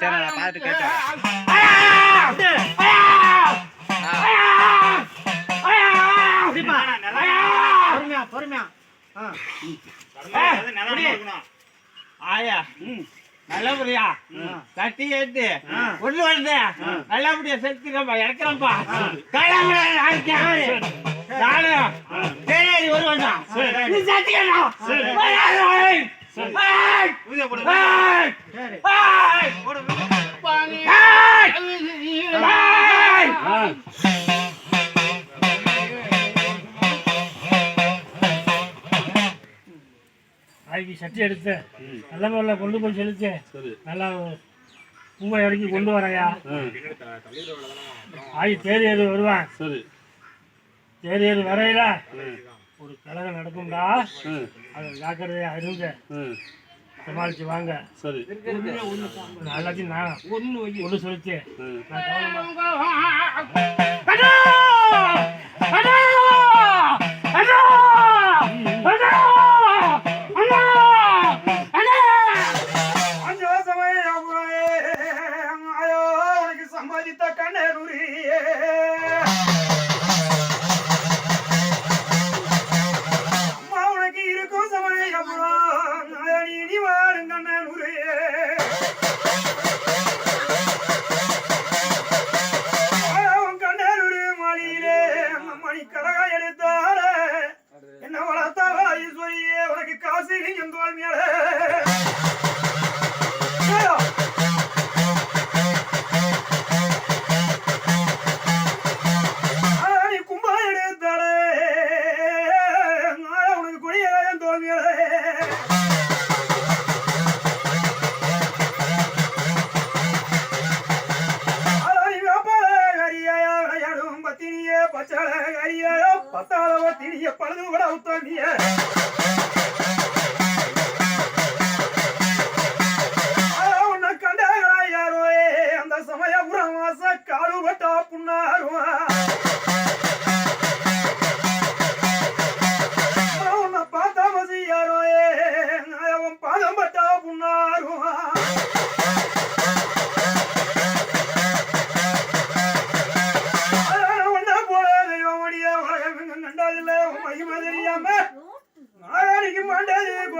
சரி நான் பார்த்துட்டு கேட்டு வரேன். இப்படிப்பா. பொறுமையா. ஆயா. நல்லபடியா. தட்டி ஏத்து. ஒண்ணு வருது நல்லபடியா செத்துக்கப்பா இறக்குறப்பா நானும் சரி. வருவேன் நீ நாளைக்கு சட்டி எடுத்து நல்ல முறையில் கொண்டு போய் செலுத்து நல்லா பூவை இறக்கி கொண்டு வரையா? ஆகி தேதி ஏறி வருவான். தேதி ஏறி வரையில ஒரு கழகம் நடக்கும்டா. அதை ஜாக்கிரதையா இருந்து ம். சமாளிச்சு வாங்க. சரி. நான் எல்லாத்தையும் நான் ஒன்று சொல்லிச்சு ம். நான் மணி கரகா எடுத்தார என்ன வளர்த்தாரா ஈஸ்வரியே? உனக்கு காசு நீங்க தோல் பச்சால அரியாரோ பத்தாளவோ திரிய பழுது விட உத்தோமிய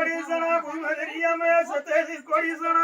ಕೊಡಿಸೋಣ ಕೊಡಿಸೋಣ